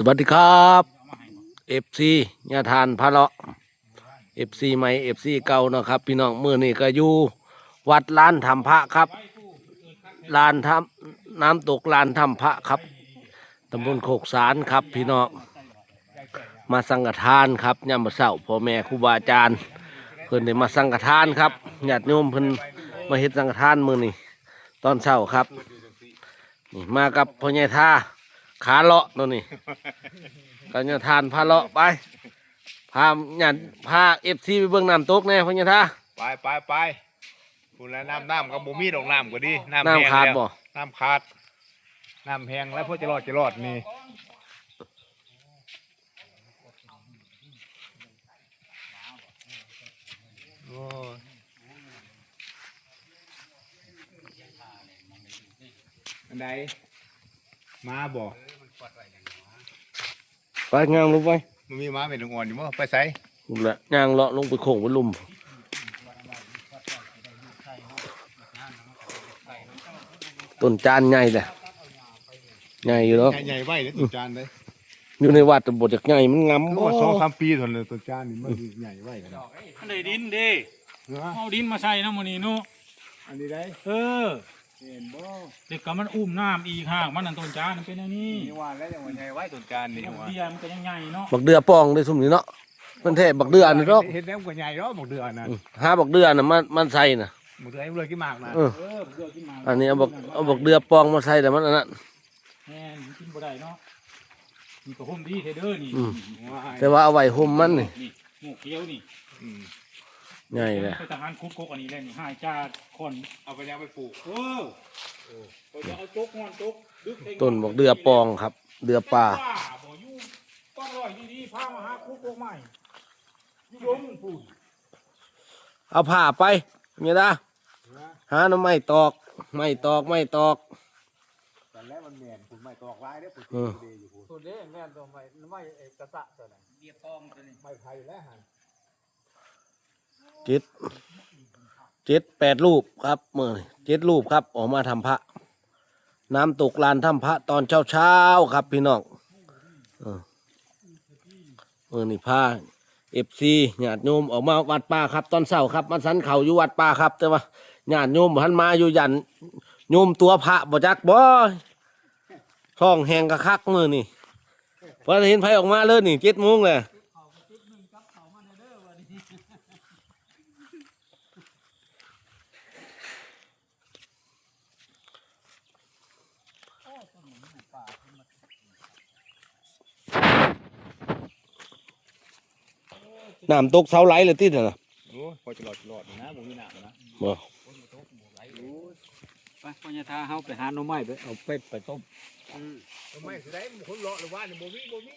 สวัสดีครับเอฟซีญาทานพระเลาะเอฟซีใหม่เอฟซีเก่านะครับ พี่น้องมือนี่ก็อยู่วัดลานธรรมพระครับลานทำน้ำตกลานธรรมพระครับตำบลโคกสารครับ พี่น้องมาสังฆทานครับยามมาเศร้าพ่อแม่ครูบาอาจารย์เพิ่นได้มาสังฆทานครับญาติโยมเพิ่นมาเฮ็ดสังฆทานมือนี่ตอนเช้าครับนี่มากับพ่อใหญ่ท่า ขาเลาะตัวนี้กันจะทานพาเลาะไป พาหยาดพาเอฟซีไปเบิ่งน้ำตกแน่พญาท่าไปไปไปคุณแล้วน้ำน้ำกับบุมีดอกน้ำก็ดีน้ำน้ำแห้งขาดแล้วบ่น้ำขาดน้ำแห้งแล้วเพื่อจะรอดจะรอดนี่โอ้ยอันใดมาบ่ ไปงางลงไปมันมีม้าเป็นลูกอ่อนอยู่มั้งไปใส่ลุมละยางเลาะลงไปโค้งไปลุมต้นจานใหญ่เลยใหญ่อยู่แล้วใหญ่ๆไว้เลยตัวจานเลยอยู่ในวัดแต่บทจากใหญ่มันงำก็บ่ว่าสองสามปีเท่านั้นเลยตัวจานนี่มันใหญ่ไว้กันอันใดดินเด้เนาะเอาดินมาใส่น้ำมันนี่นูอันนี้ได้เออ เห็นบ่เด็กกับมันอุ้มน้ำอีกห่างมันนั่นต้นจานมันเป็นอันนี้นี่ว่าแล้วยังว่าใหญ่ไว้ตัวจานนี่ดอกว่าเบี้ยมันก็ยังใหญ่เนาะบักเดือปองได้สุ่มนี่เนาะมันแท้บักเดือนี่ดอกเห็นแล้วก็ใหญ่เนาะบอกเดือนน่ะอืมหาบักเดือน่ะมันมันใส่น่ะบอกเดือนเลยกี่หมากนะเออเออเดือขึ้นมาอันนี้เอาบักเอาบักเดือปองมาใส่แต่มันอันนั้นแม่นกินบ่ได้เนาะมีกระห่มดีเทเดอร์นี่อืมว่าแต่ว่าเอาไว้ห่มมันนี่นี่หมูเขียวนี่ อืมใหญ่เลยไปทหารคุกกกอันนี้เลยนี่ห้าจ้าคนเอาไปยังไปปลูกเออเขาจะเอาจกงอนจกดึกใส่ต้นบักเดือปองครับ เดือป่าบ่อยู่ต้องรอยดีๆพามาหาคุกกกใหม่ยู่ยงพูดเอาผ้าไปเนี่ยนะหาหน่อไม้ตอก ไม้ตอกไม้ตอกแต่แล้วมันแมนคุณไม่ตอกลายได้อปลูกเดีอยู่คุณตัวนี้แมนตัวใหม่ไม่เอกสะตัวไหนเบียปองตัวนี้ไม่ไผ่แล้วหัน เจ็ดเจ็ดแปดรูปครับเมื่อนี้เจ็ดรูปครับ ออกมาทำพระ น้ำตกลานถ้ำพระตอนเช้าเช้าครับ พี่น้องเออเอนี่พาเอฟซีญาติโยมออกมาวัดป่าครับ ตอนเช้าครับมาสันเขาอยู่วัดป่าครับ แต่ว่าญาติโยมพันมาอยู่ยันโยมตัวพระบ่จักบ่ท้องแหงกระคักมือนี่พอเห็นไผออกมาเลยนี่เจ็ดโมงเลย น้ำตกเสาไหลเลยติดน่ะนะโอ้ยพอจะรอดจะรอดนะบุมีหนักนะบ่ไปปัญญาทาเฮาไปหาหน่อไม้ไปเอาเป็ดไปต้มทำไมสิได้คนเลาะหรือว่าเนี่ยบุมีบุมี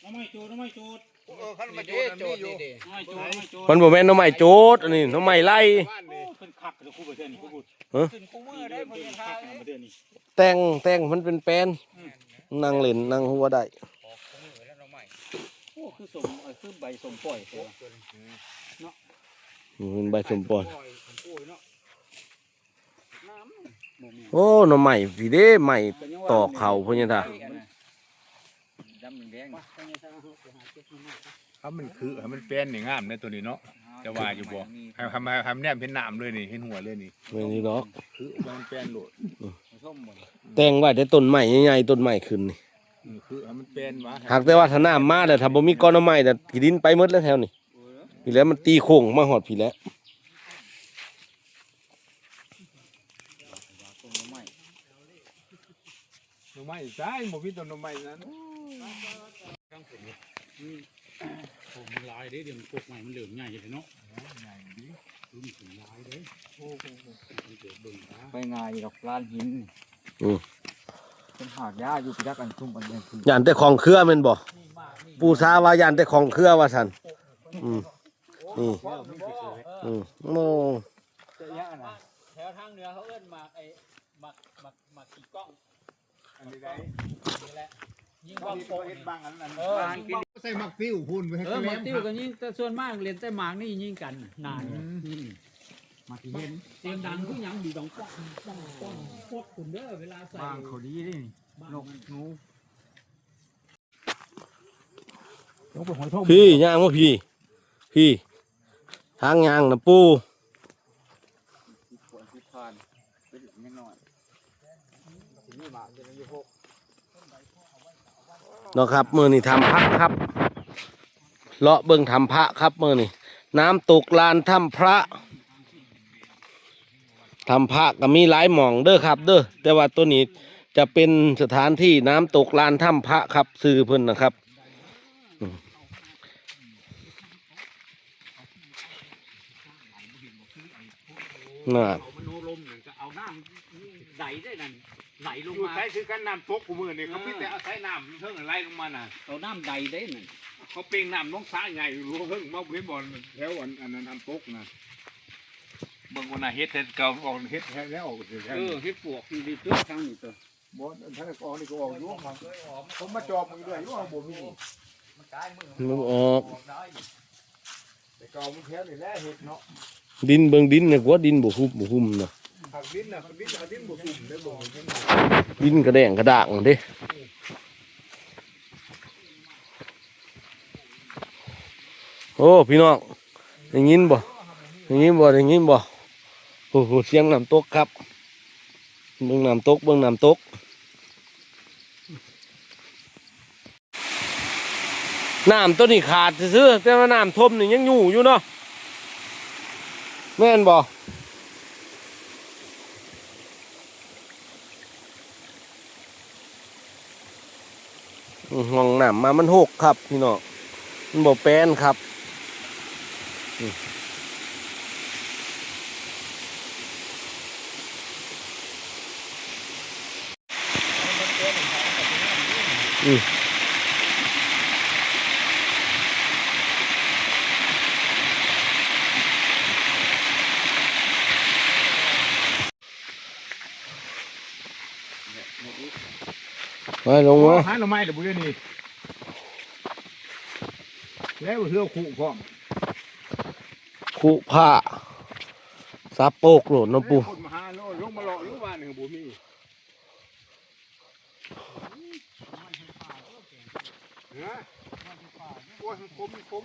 หน่อไม้โจดหน่อไม้โจดเออขั้นมาโจดโจดอยู่หน่อไม้โจดหน่อไม้โจดมันบ่แม่นหน่อไม้โจดอันนี้หน่อไม้ไล่บ้านโอ้นี่เป็นคักเลยคู่ประเทศนี่คู่บุตรฮะขึ้นคู่มือได้ปัญญาทาประเทศนี่แต่งแต่งมันเป็นแปลนนั่งเล่นนั่งหัวได้โอ้ คือสมเอ่อคือใบสมปล่อยเท่าอืมเป็นใบสมปอนน้ำบ่มีโอ้หน่อไม้พี่เด้ไม้ตอกเข่าพุ่นยังตาดำแดงปัญญาทาเฮาไปหาเก็บหน่อไม้ครับมันคือให้มันเป็นนี่งามในตัวนี้เนาะ จะว่าอยู่บ่ ให้ทำให้ทำแนมเป็นน้ำเลยนี่เห็นหัวเลยนี่ไม่นี่ดอก คือมันเป็นโหลดส้มบ่แต่งไว้แต่ต้นไม้ใหญ่ๆต้นไม้ขึ้นนี่อืม คือให้มันเป็นวะหากแต่ว่าถ้าน้ำมาแต่ถ้าบ่มีก้อนหน่อไม้แต่ที่ดินไปหมดแล้วแถวนี้พี่แล้วมันตีโค้งมาหอดพี่แล้วหน่อไม้ใช่บ่มีต้นหน่อไม้นั้นผมลายเด้เดี๋ยวมันกกใหม่มันเหลืองใหญ่เลยเนาะใหญ่ดีรุ่นถึงลายเด้โอ้โหมันเกิดเบิ่งตาไปงายดอกลานหินอืม เป็นหากหญ้าอยู่พิทักษ์อันทุ่มอันเดียนคือย่านแต่ของเครือแม่นบ่ปูซาว่าย่านแต่ของเครือว่าซั่นอืมนี่อืมโมแถวทางเหนือเขาเอิ้นหมากไอ้หมากหมากหมากขี่กล้องอันนี้ได้นี่แหละยิงบาบ้างงโปโป่งเฮ็ดบางอันนั้นเออใส่หมักติ้วพุ่นไปให้เออแกหล้มากมติ้วกันยิงแต่ส่วนมากเรียนแต่หมากนี่ยิงกันนานมาที่เห็นเสียงดังคือหยังดีดองป้องป้องป้องพวกคุณเด้อเวลาใส่บางเขาดีนี่บ้างนกมันหนูต้องไปหอยทองพี่ย่างว่าพี่ พี่ทางย่างนะปูที่ควรที่ผ่านเป็นนิดหน่อยทีนี้หมากจะมีหกเนาะครับมือนี่ทำพักครับเลาะเบิ่งทำพระครับมือนี่น้ำตกลานถ้ำพระ ทำพระก็มีหลายหม่องเด้อครับ เด้อแต่ว่าตัวนี้จะเป็นสถานที่น้ำตกลานถ้ำพระครับซื้อเพิ่นนะครับอืมน่ะเอามโนลมหนึ่งก็เอาน้ำไหลได้นั่นไหลลงอยู่มาใช้คือกันน้ำตกกูมือนี่เขาพี่แต่เอาใช้น้ำเพิ่งไหลลงมาน่ะเอาน้ำใดได้นั่นเขาเปล่งน้ำน้องสาใหญ่รู้เพิ่งมาเห็นบอลแถวอันอันนั้นน้ำตกนะ เบิ่งวันน่ะเฮ็ดเฮ็ดเก่าออกเฮ็ดแล้วออกเสร็จแล้วเออเฮ็ดปวกนี่ดีตัวทั้งนี้ตัวบอสท่านก็ออกนี่ก็ออกอยู่ผมมาจอบมึงด้วยอยู่เอาบ่มีมันกลายมือมันออกได้แต่เก่ามันแถวนี่แหละเฮ็ดเนาะดินเบิ่งดินเนี่ยกว่าดินบ่หุบบ่หุ่มนะผักดินน่ะผักดินเอาดินบ่สุ่มได้บ่เห็นบ่ดินกระแดงกระด่างเด้โอ้พี่น้องได้ยินบ่ได้ยินบ่ได้ยินบ่ โอ้โหเสียงน้ำตกครับ เบิ่งน้ำตก เบิ่งน้ำตก น้ำตัวนี้ขาดซื่อแต่ว่าน้ำท่มนี่ยังอยู่อยู่เนาะแม่นบ่ห้องน้ำมามันหกครับ พี่น้องมันบอกแปลนครับ อืมอืมไปลงมาหาหน่อไม้เดี๋ยวบุญนี่แล้วเรือขู่พร้อมคุผ้าซับโปกโหลดน้ำปู คนมาหาโลลงมาหล่อรู้ว่าหนึ่งบุมีฮะโอ้ ยมันคมมันคม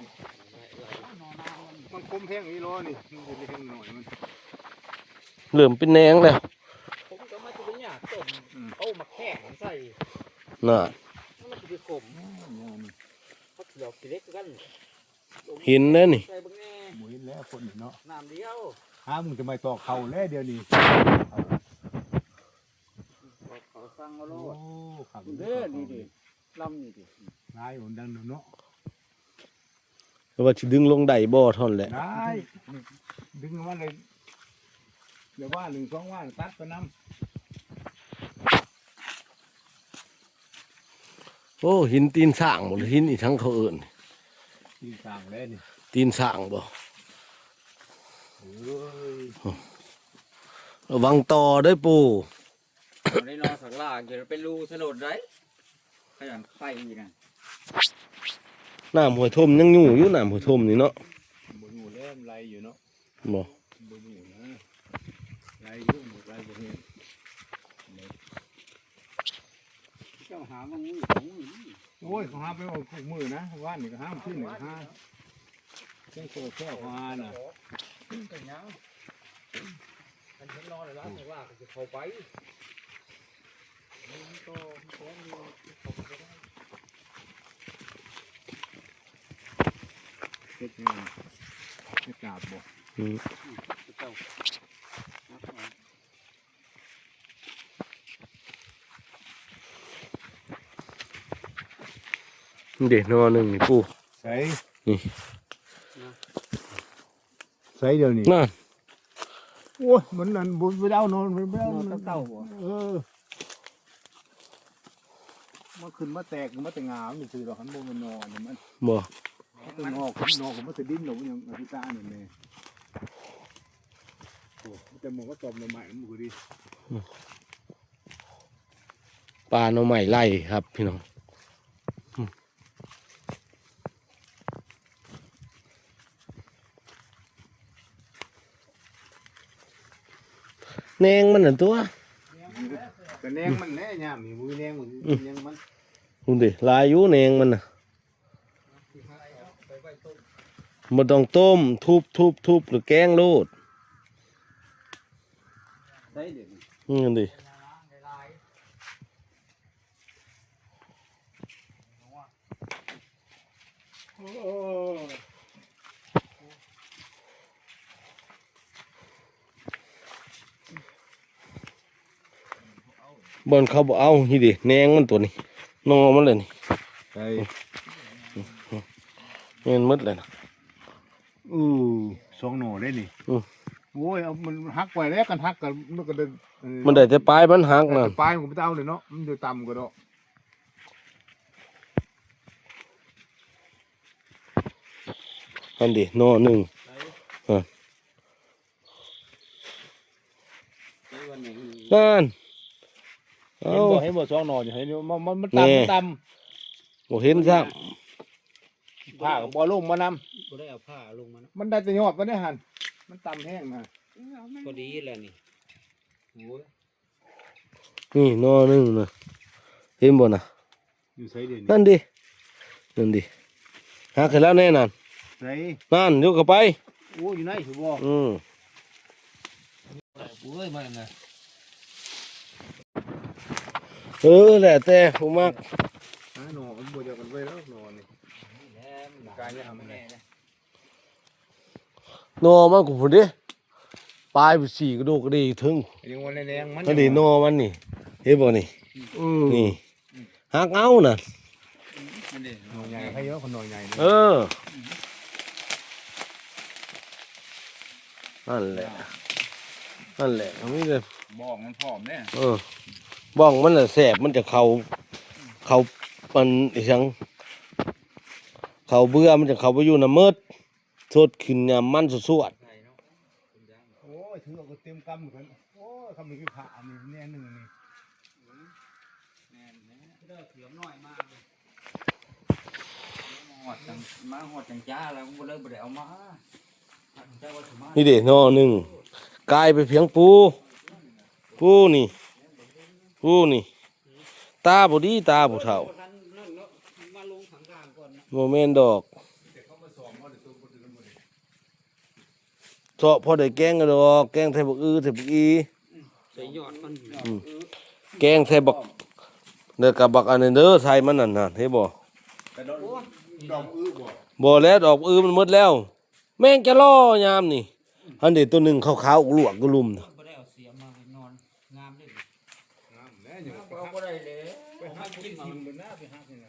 มันคมแพงนี่ล้อนี่มันจะเล็กหน่อยมันเหลื่อมเป็นแนงแล้วผมก็มาจะเป็นหยาต้มเอามาแข้งใส่น่ะมันจะไปขมพักเดียวกิเล็กกันเห็นแล้วนี่ใส่บังแน่หมุนแล้วคนเนาะน้ำเดียวหามึงจะไม่ต่อเข่าแล้วเดี๋ยวนี้เขาสั่งเอาโลโอ้ดขับเด้อนี่ดิลำนี่ดินายผมดังเนาะ แล้วว่าสิดึงลงได้บ่เท่อนนแหละ ได้ดึงมาเลยเดี๋ยวว่าหนึ่งสองว่าตัดไปน้โอ้หินตีนสร้างหมดหินอีกทั้งเขาเอิ้นำที่ต่างแล้วนี่ตีนสร้างบ่เอ้ยระวังต่อเด้อปู่ได้นอนสักลากจะเป็นรูสลดไรขยันไข่อีกนะ น้ำหัวทมยังอยู่อยู่น้ำหัวทมนี่เนาะบนหูแล่มไรอยู่เนาะบ่บนหูนะไรยุ่งหมดไรบนหูเจ้าหามันมือของมือโอ้ยเขาห้ามไปเอาคู่มือนะว่านนี่ก็ห้ามขึ้นนี่ก็ห้ามเส้นโซ่แค่เขาห้าน่ะเป็นยังมันเห็นนอนแล้วแต่ว่าจะเข้าไปเฮ็ดยังไงเฮ็ดกาบบ่อืมเจ้าเด็กนอหนึ่งนี่ปู่ใส่นี่ใส่เดี๋ยวนี้นั่นโอ้ยมันนั่นบุญไปเอานอนไปเอานอนเต้าบ่เออมันขึ้นมาแตกมาแต่งามนี่คือดอกหันบ่มันนอนนี่มันบ่ มันจะงอกนอกมันจะดิ้นหลงอย่างอธิตานี่แม่โอ้แต่หมองก็ตอมลงใหม่มันบ่ดีปลาหน่อใหม่ไล่ครับ พี่น้องแนงมันน่ะตัวแต่แนงมันแน่ยามนี่มือแนงมันแนงมันดูดิลายอยู่แนงมันน่ะ ที่หา บ่ต้องต้ม ทุบทุบทุบหรือแกงโลดได้เดี๋ยวนี้อืมดิบอนเขาบอกเอานี่ดิแหนงมันตัวนี้นอมันเลยนี่ใช่เงินหมืดเลยนะ อือสองหน่อได้นี่อือโอ้ยเอามันหักไปแล้วกันหักกันมันก็เดินเออมันได้แต่ปลายมันหักแต่นั่นปลายผมไม่เอาเลยเนาะมันจะต่ำกว่าเนาะอันดินอหนึ่งได้วันไหนนั่นเห็เอานบ่เห็นบ่สองหน่ออยู่เห็นอยู่มันมันมันแน่ ต่ำต่บ่เห็นซ้ำ ผ้ากับบอลลงมานก็ได้เอาผ้าลงมานะำมันได้แต่ยอดมันได้หันมันต่ำแห้งนะพอดีแหละนี่โอ้ยำนี่นอหนึ่งนะเห็นบ่น่ะอยู่ใส่เด่นนั่นดินั่นดิหักให้แล้วแน่นั่นใส่นั่นยกเข้าไป โอ้อยู่ไหนถือบ่อืมโอ้ยมันนะเออแหละแต่ผมมักหาหน่อมันบ่เดียวกันไว้แล้วหน่อนี่ นอมันกูพุ่นดิปลายไปสี่กระดูกกระดีถึงอันนี้วันแรงๆมันอันนี้นอมันนี่เห็นบ่นี่นี่หักเอาน่ะหน่อใหญ่ให้เยอะคนหน่อใหญ่เออนั่นแหละนั่นแหละมันจะบอกมันพร้อมเนี่ยเออบ้องมันแหละแสบมันจะเขาเขามันอีหยัง เขาเบื่อมันจะเขาไปอยู่น้ำมืดสดขึ้นยามมันสวดไก่เนาะโอ้ยถือเอาก็เต็มกำเหมือนกันโอ้ยคำนี้คือผ่านี่แน่หนึ่งนี่แม่นแม่เด้อเขียวน้อยมากเลยหอดจังมาหอดจังจ้าแล้วบ่เลยบ่ได้เอามาเจ้าว่าสิมาๆนี่เด็นอหนึ่งกลายไปเพียงปูปูนี่ปูนี่ ตาบุดีตาบุเท่า โมเมนดอกเจาะพอได้แกงกันดอก แกงไทยบักอือไทยบักอีใส่ยอดมันแกงไทยบักเด้อกับบักอันนี้เด้อใส่มันนั่นน่ะเห็นบ่แต่ดอกดอกอื้อบ่บ่แล้วดอกอือมันหมดแล้ว แม่งจะล่อยามนี่อันเด็ตัวหนึ่งขาวๆลวกกุลุมน่ะ บ่ได้เอาเสียมานอนงามเลย งามแน่อยู่ เอาบ่ได้เลย ไปหากินทิมบนหน้าไปหาที่ไหน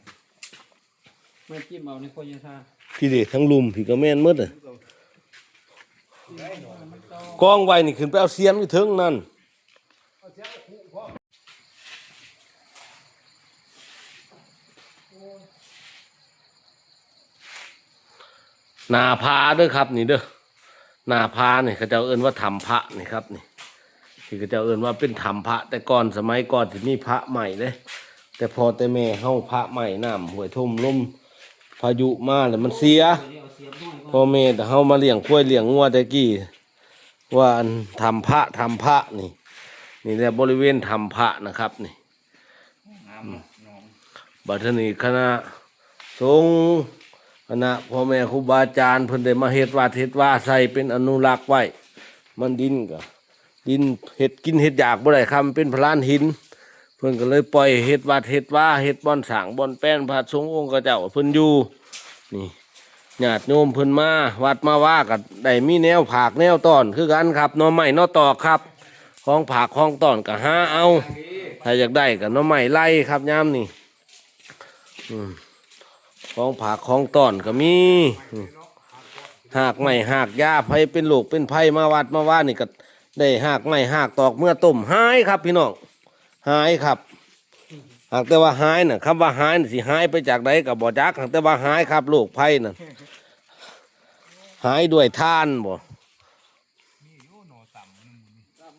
ไม่จิ้มเอาในคนยาทาพี่เด็ทั้งลุมพี่ก็แม่นหมดอะกองไว้นี่ขึ้นไปเอาเสียมอยู่เทิงนั่นหนาพาเด้อครับ นี่เด้อหนาพานี่เขาเจะเอิ้นว่าธรรมพระนี่ครับนี่ที่เขาเจะเอิ้นว่าเป็นธรรมพระ แต่ก่อนสมัยก่อนที่มีพระใหม่เลยแต่พอแต่แม่เฮาพระใหม่น้ำหวยทุ่มลม พายุมาแล้วมันเสียเดี๋ยวเอาเสียมน้อยก่อนพ่อแม่แต่เฮามาเลี้ยงกล้วยเลี้ยงงัวแต่กี้ว่าอันทำพระทำพระนี่ นี่แหละบริเวณทำพระนะครับนี่งามน้องบัดนี้คณะสงฆ์คณะพ่อแม่ครูบาอาจารย์เพิ่นได้มาเฮ็ดวัดเฮ็ดว่าใส่เป็นอนุรักษ์ไว้ มันดินก็ดินเฮ็ดกินเฮ็ดอยากบ่ได้ครับมันเป็นพลานหิน เพิ่นก็เลยปล่อยเฮ็ดวัดเฮ็ดว่าเฮ็ดบ่อนสางบ่อนแป้นพระสงฆ์องค์เจ้าเพิ่นอยู่นี่ญาติโยมเพิ่นมาวัดมาว่ากันได้มีแนวผากแนวตอนคือกันครับน่อไม้หน่อตอกครับของผากของตอนก็หาเอา ถ้าอยากได้ก็หน่อไม้ไล่ครับยามนี่อืมของผากของตอนก็มีหากไม้หากยาไผเป็นโรคเป็นไผมาวัดมาว่านี่ก็ได้หากไม้หากตอกเมื่อต้มหายครับพี่น้อง หายครับหากแต่ว่าหายน่ะคำว่าหายน่ะสิหายไปจากใดกับบ่จักหากแต่ว่าหายครับโรคภัยน่ะหายด้วยทานบ่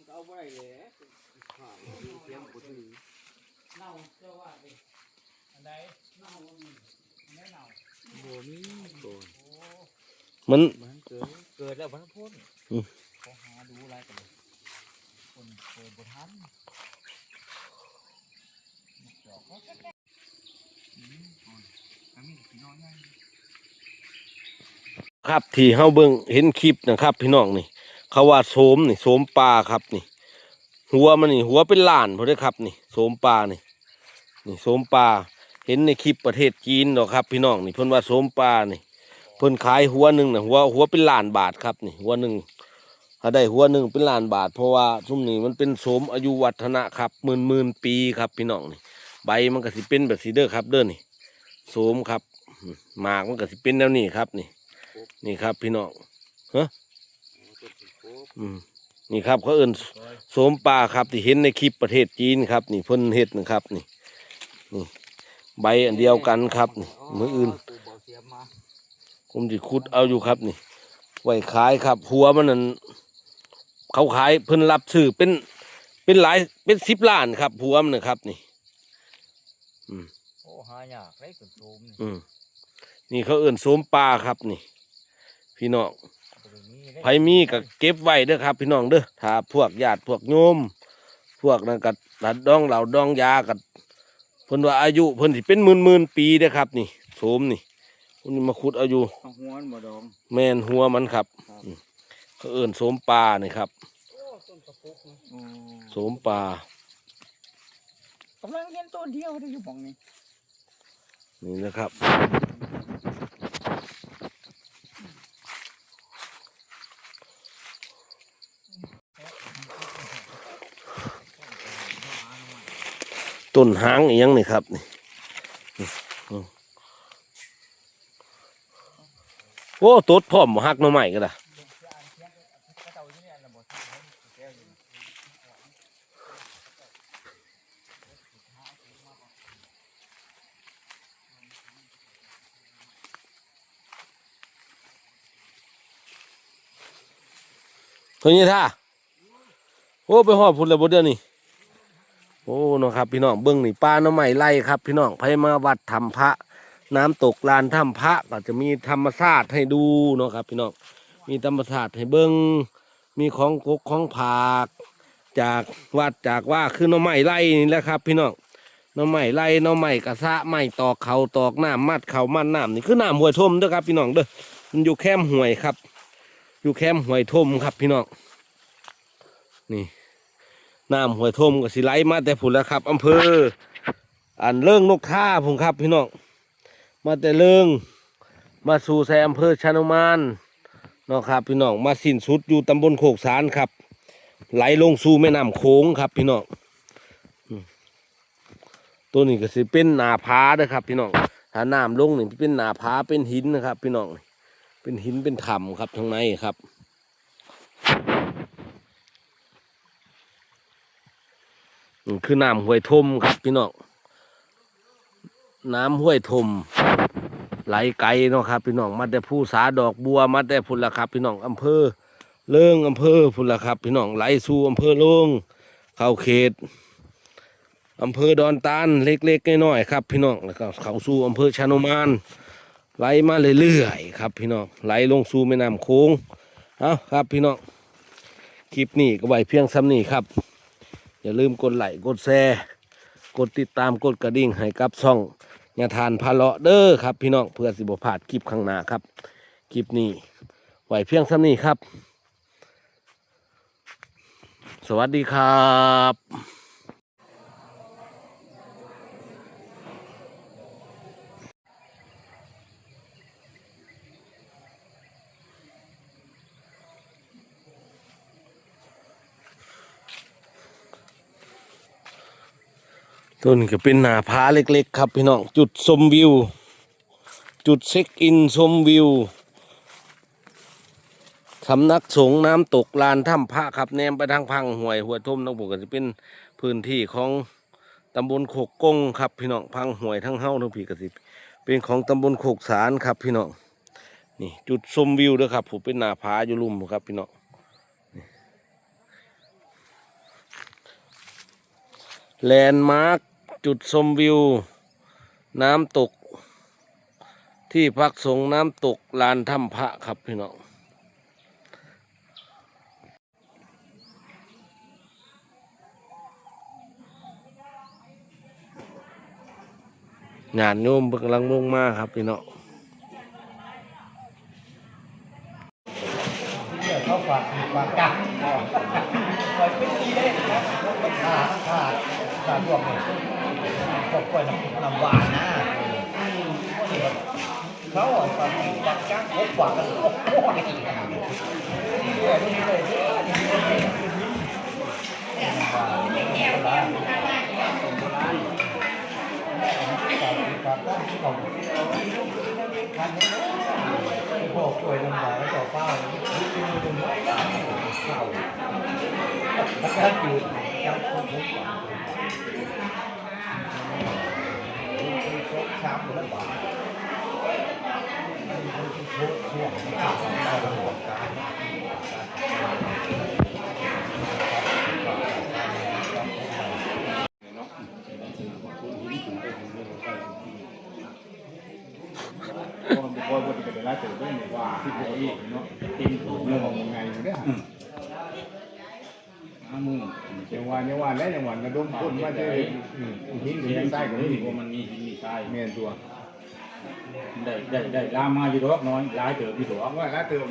เอาไว้เลยเน่าเจ้าว่าดิอันใดเน่าไม่เน่ามันมันเกิดเกิดแล้วมันพ้นอืมขอหาดูอะไรกันเลยคนเปิดบ่ทัน ดอกเขาครับที่เฮาเบิ่งเห็นคลิปนะครับ พี่น้องนี่ เขาว่าโสมนี่โสมปลาครับนี่ หัวมันนี่หัวเป็นล้านพอได้ครับ นี่โสมปลานี่นี่โสมปลาเห็นในคลิปประเทศจีนดอกครับ พี่น้องนี่เพิ่นว่าโสมปลานี่เพิ่นขายหัวหนึ่งนะหัวหัวเป็นล้านบาทครับนี่หัวหนึ่งถ้าได้หัวหนึ่งเป็นล้านบาท เพราะว่าทุ่มนี้มันเป็นโสมอายุวัฒนะครับหมื่นหมื่นปีครับพี่น้องนี่ ใบมันก็สิเป็นแบบสีเด้อครับ เด้อนี่โสมครับหมากมันก็สิเป็นแนวนี้ครับ นี่ นี่ครับ พี่น้องฮะอืมนี่ครับเขาเอิ่นโสมปลาครับ ที่เห็นในคลิปประเทศจีนครับ นี่เพิ่นเฮ็ดนะครับ นี่นี่ ใบอันเดียวกันครับนี่มืออื่นผมจะคุดเอาอยู่ครับนี่ไว้ขายครับ หัวมันนั่นเขาขายเพิ่นรับซื้อเป็นเป็นหลายเป็นสิบล้านครับหัวมันนะครับ นี่ โอ้หายากได้ต้นโสมนี่อืมนี่เขาเอื่นโสมปลาครับนี่ พี่น้องบ่ได้มีได้ไผมีก็เก็บไว้เด้อครับ พี่น้องเด้อถ้าพวกญาติพวกโยม พวกนั้นก็ตัดดองเหล่าดองยากับเพิ่นว่าอายุเพิ่นสิเป็นหมื่นหมื่นๆปีเด้อครับ นี่โสมนี่เพิ่นมาขุดเอายุเอาหัวมันบ่ดอง แม่นหัวมันครับ อืมเขาเอื่นโสมปลานี่ครับ โอ้ต้นกระปุกนะโอ้ โสมปลากำลังเห็นต้นเดียวได้อยู่บ่องนี้นี่นะครับต้นหางอีหยังนี่ครับนี่โอ้ตดพร้อมหักหน่อไม้ก็ได้ เพิ่นนี่ท่าโอ้ไปหอบพุ่นแล้วบ่เดี๋ยวนี้โอ้นะครับ พี่น้องเบิ้งนี่ปลาน้ำใหม่ไล่ครับ พี่น้องไปมาวัดทำพระ น้ำตกลานถ้ำพระก็จะมีธรรมชาติให้ดูเนาะครับ พี่น้องมีธรรมชาติให้เบิ้งมีของกกของผากจากวัดจากว่าคือน้ำใหม่ไล่นี่แหละครับ พี่น้องน้ำใหม่ไล่น้ำใหม่กระซะไม้ตอกเขาตอกน้ำมัดเขามัดน้ำนี่คือน้ำห้วยทมเด้อครับ พี่น้องเด้อมันอยู่แคมห้วยครับ อยู่แคมห้วยทมครับพี่น้องนี่น้ำห้วยทมก็สิไลมาแต่ผุนแล้วครับอำเภออันเรื่องนกท่าผมครับพี่น้องมาแต่เรื่องมาสู่ใส่อำเภอชานุมานเนาะครับพี่น้องมาสิ้นสุดอยู่ตำบลโคกสารครับ ไหลลงสู่แม่น้ำโขงครับพี่น้องตัวนี้ก็สิเป็นหนาผาเด้อครับ พี่น้องถ้าน้ำลงนี่เป็นหนาผาเป็นหินนะครับ พี่น้อง เป็นหินเป็นถ้ำครับทางในครับ คือน้ำห้วยทมครับพี่น้องน้ำห้วยทมไหลไกลเนาะครับ พี่น้องมาแต่ผู้สาดอกบัวมาแต่พุ่นละครับ พี่น้องอำเภอเลิงอำเภอพุ่นละครับ พี่น้องไหลสู่อำเภอโลงเข้าเขตอำเภอดอนตาลเล็กๆน้อยๆครับ พี่น้องแล้วก็เข้าสู่อำเภอชานุมาน ไหลมาเรื่อยๆครับพี่น้องไหลลงสู่แม่น้ำโขงเอาครับพี่น้องคลิปนี้ก็ไว้เพียงซ้ำนี้ครับ อย่าลืมกดไลค์กดแชร์กดติดตามกดกระดิ่งให้กับช่องยาทานพาเลาะเด้อครับ พี่น้องเพื่อสิบพลาดคลิปข้างหน้าครับคลิปนี้ไหวเพียงเท่านี้ครับ สวัสดีครับ ตัวนี้ก็เป็นหนาผาเล็กๆ ครับพี่น้องจุดชมวิว จุดเช็คอินชมวิวสำนักสงน้ำตกลานถ้ำพระครับแนมไปทางพังห่วยหัวทมน้องบุกก็จะเป็นพื้นที่ของตำบลโคกกงครับพี่น้องพังห่วยทั้งเฮ้าทั้งผีกสิเป็นของตำบลโคกสารครับพี่น้องนี่จุดชมวิวเด้วยครับผมเป็นหนาผาอยู่ลุ่มครับพี่น้องแลนด์มาร์ค จุดชมวิว น้ำตก ที่พักสงน้ำตกลานถ้ำพระครับพี่น้องงานโยมกำลังม่งมากครับพี่น้องเขาฝากฝากกา อยปล่อยน้ำน้ำหวานนะเขาอะปากปากกัดพบหวานกันโอ้โหนี่เลยนี่เลยนี่เลยพวกป่วยลำบากแล้วต่อเป้าเข่าแล้วก็หยุดยังคงพบห วานช้ำหรือลำบากช่วงช่วงข่าวได้ระบบการพอมันพอมันจะเป็นไรเติมได้เนี่ยว่าที่พวกนี้เนาะเต็มถูกเรื่องของยังไงอยู่เนี่ย ห้ามือ จังหวะจังหวะแล้วจังหวะกระดุมพุ่นว่าจะอืมหินถึงยังใต้กว่านี้อีกว่ามันมีหินมีทรายเมียนตัว ได้ได้ได้ลามมาอยู่ดอกน้อยหลายเติบอยู่ดอก ว่าแล้วเติม